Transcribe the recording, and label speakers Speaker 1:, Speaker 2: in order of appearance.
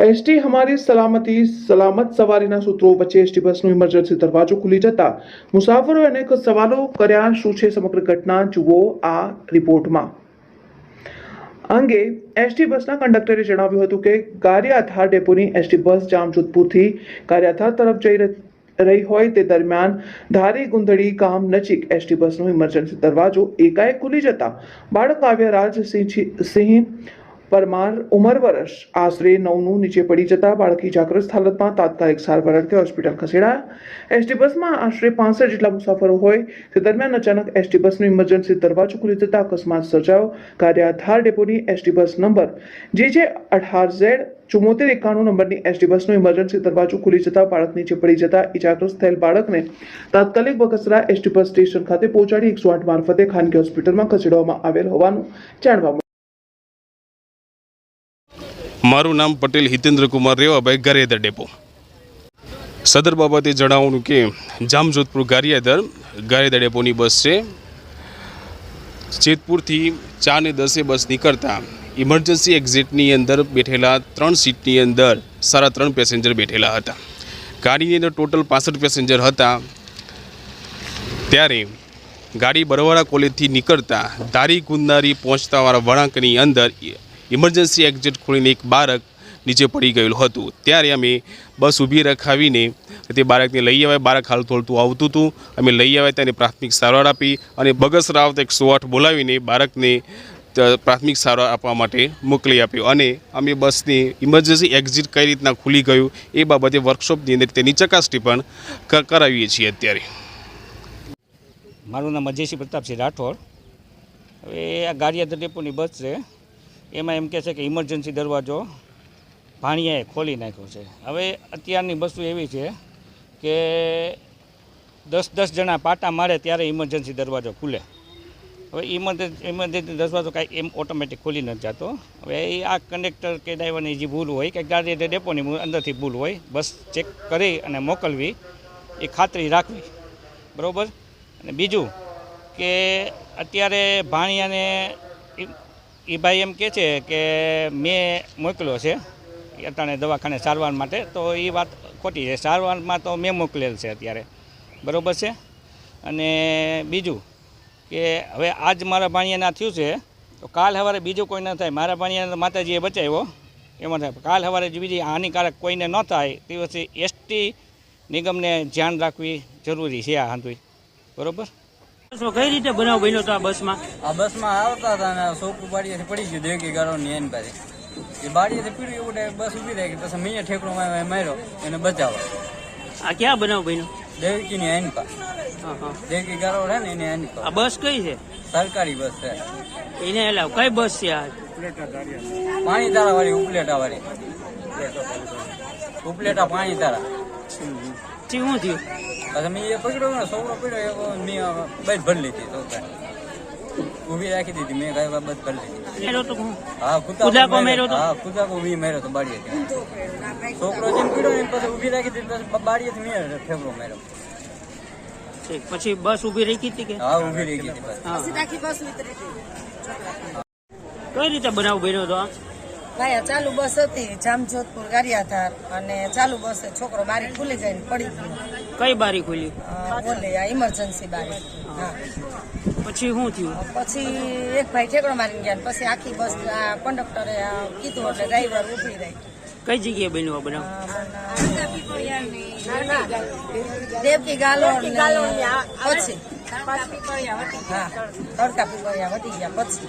Speaker 1: ST હમારી સલામતી સલામત સવારીના સૂત્રો વચ્ચે એસટી બસનો ઇમરજન્સી દરવાજો ખુલી જતા મુસાફરોએ અનેક સવાલો કર્યા શું છે સમગ્ર ઘટના જુઓ આ રિપોર્ટમાં અંગે એસટી બસના કંડક્ટરે જણાવ્યું હતું કે ગારિયાધાર ડેપોની એસટી બસ જામજોધપુરથી ગારિયાધાર તરફ જઈ રહી હોય તે દરમિયાન ધારી ગુંદડી ગામ નજીક એસટી બસનો ઇમરજન્સી દરવાજો એકાએક ખુલી જતા બાળક કાવ્ય રાજસિંહ સિંહ પરમાર ઉંમર વર્ષ આશરે નવનું નીચે પડી જતા બાળકી જાગ્રસ્ત હાલતમાં તાત્કાલિક સારવાર અર્થે હોસ્પિટલ ખસેડાયા. એસટી બસમાં આશરે પાંસઠ જેટલા મુસાફરો હોય તે દરમિયાન અચાનક એસટી બસનો ઇમરજન્સી દરવાજો ખુલી જતા અકસ્માત સર્જાયો. કાર્યાધાર ડેપોની એસટી બસ નંબર જે જે અઢાર ઝેડ ચુમ્મોતેર એકાણું નંબરની એસટી બસનો ઇમરજન્સી દરવાજો ખુલી જતા બાળક નીચે પડી જતા ઇજાગ્રસ્ત થયેલ બાળકને તાત્કાલિક બગસરા એસટી બસ સ્ટેશન ખાતે પહોંચાડી એકસો આઠ મારફતે ખાનગી હોસ્પિટલમાં ખસેડવામાં આવેલ હોવાનું જાણવા
Speaker 2: મારું નામ પટેલ હિતેન્દ્ર કુમાર રેવાભાઈ ગારિયાદર ડેપો. સદર બાબતે જણાવવાનું કે જામજોધપુર ગારિયાદર ગારિયાદર ડેપોની બસ છે. જેતપુરથી ચાર ને દસે બસ નીકળતા ઇમરજન્સી એક્ઝિટની અંદર બેઠેલા ત્રણ સીટની અંદર સારા ત્રણ પેસેન્જર બેઠેલા હતા. ગાડીની અંદર ટોટલ પાસઠ પેસેન્જર હતા. ત્યારે ગાડી બરવાડા કોલેજથી નીકળતા દારી ગુંદારી પહોંચતાવાળા વળાંકની અંદર ઇમરજન્સી એક્ઝિટ ખોલીને એક બાળક નીચે પડી ગયેલું હતું. ત્યારે અમે બસ ઊભી રખાવીને તે બાળકને લઈ આવ્યા. બાળક હાલ થોડતું આવતું હતું. અમે લઈ આવ્યા તેને પ્રાથમિક સારવાર આપી અને બગસ રાવત એક એકસો આઠ બોલાવીને બાળકને પ્રાથમિક સારવાર આપવા માટે મોકલી આપ્યો. અને અમે બસની ઇમરજન્સી એક્ઝિટ કઈ રીતના ખુલી ગયું એ બાબતે વર્કશોપની અંદર તેની ચકાસણી પણ કરાવીએ છીએ અત્યારે.
Speaker 3: મારું નામ અજયસિંહ પ્રતાપસિંહ રાઠોડ. હવે આ ગાડિયાદર ડેપોની બસ છે. એમાં એમ કહે છે કે ઇમરજન્સી દરવાજો ભાણિયાએ ખોલી નાખ્યો છે. હવે અત્યારની વસ્તુ એવી છે કે દસ દસ જણા પાટા મારે ત્યારે ઇમરજન્સી દરવાજો ખુલે. હવે ઇમરજન્સી દરવાજો કાંઈ એમ ઓટોમેટિક ખોલી નથી જતો. હવે એ આ કંડક્ટર કે ડ્રાઈવરની જે ભૂલ હોય, કે ગાડી ડેપોની અંદરથી ભૂલ હોય, બસ ચેક કરી અને મોકલવી, એ ખાતરી રાખવી. બરાબર? અને બીજું કે અત્યારે ભાણિયાને એ- ભાઈ એમ કહે છે કે મેં મોકલ્યો છે અત્યારે દવાખાને સારવાર માટે, તો એ વાત ખોટી છે. સારવારમાં તો મેં મોકલેલ છે અત્યારે. બરાબર છે? અને બીજું કે હવે આજ મારા ભાણિયાના થયું છે, તો કાલ સવારે બીજું કોઈ ન થાય. મારા ભાણિયાને માતાજીએ બચાવ્યો. એમાં થાય કાલ સવારે બીજી હાનિકારક કોઈને ન થાય, તે વચ્ચે એસટી નિગમને ધ્યાન રાખવી જરૂરી છે આ હાંધુય. બરોબર?
Speaker 4: કઈ રીતે બનાવ બન્યો હતો આ બસમાં?
Speaker 5: આ બસમાં આવતા હતા ને છોકરું બાડીએથી પડી ગયું દેગી ગાળો ની એની પાસે. એ બાડીએથી પીડ્યું એવું એટલે બસ ઊભી રહી પછી મેં ઠેકડો માર્યો એને બચાવવા.
Speaker 4: આ ક્યાં બનાવ બન્યો?
Speaker 5: દેવકી ની એની પા
Speaker 4: દેવકી ગારો
Speaker 5: દેગી ને એની એની
Speaker 4: આ બસ કઈ છે?
Speaker 5: સરકારી બસ છે.
Speaker 4: એને એલા કઈ બસ છે આ?
Speaker 5: પાણી તારા વાળી ઉપલેટા વાળી ઉપલેટા પાણી તારા
Speaker 4: શું થયું.
Speaker 5: પછી મેં એ પકડ્યો ને છોકરો પીડ્યો મેં બધ ભરી લીધી તો ઊભી રાખી દીધી મેં કઈ બસ ભરી લીધી.
Speaker 4: હું. કુદાકો તો?
Speaker 5: હા કુદાકો વી મેર્યો તો બાડીએથી છોકરો જેમ પીડ્યો ને પછી ઊભી રાખી દીધી પછી બાડીએથી મેં ઠેકડો મેર્યો.
Speaker 4: પછી બસ ઊભી રાખી હતી કે?
Speaker 5: હા ઊભી રહી હતી બસ.
Speaker 4: કઈ રીતે બનાવ ભર્યો તો આ?
Speaker 6: ભાઈ ચાલુ બસ હતી. જામજોધપુર ગારિયાધાર અને ચાલુ બસે છોકરો બારી ખુલી ગઈ ને પડી
Speaker 4: કઈ બારી ખુલી?
Speaker 6: બોલે આ ઇમરજન્સી બારી. હા.
Speaker 4: પછી શું થયું?
Speaker 6: પછી એક ભાઈ ઠેકડો મારીને ગયા ને પછી આખી બસ આ કંડક્ટરે કીધું એટલે ડ્રાઈવર ઊભી રહી.
Speaker 4: કઈ જગ્યાએ બન્યું આ બનાવ?
Speaker 6: દેવકી ગાલો પછી. હા તડકા પીપળિયા વધી ગયા પછી.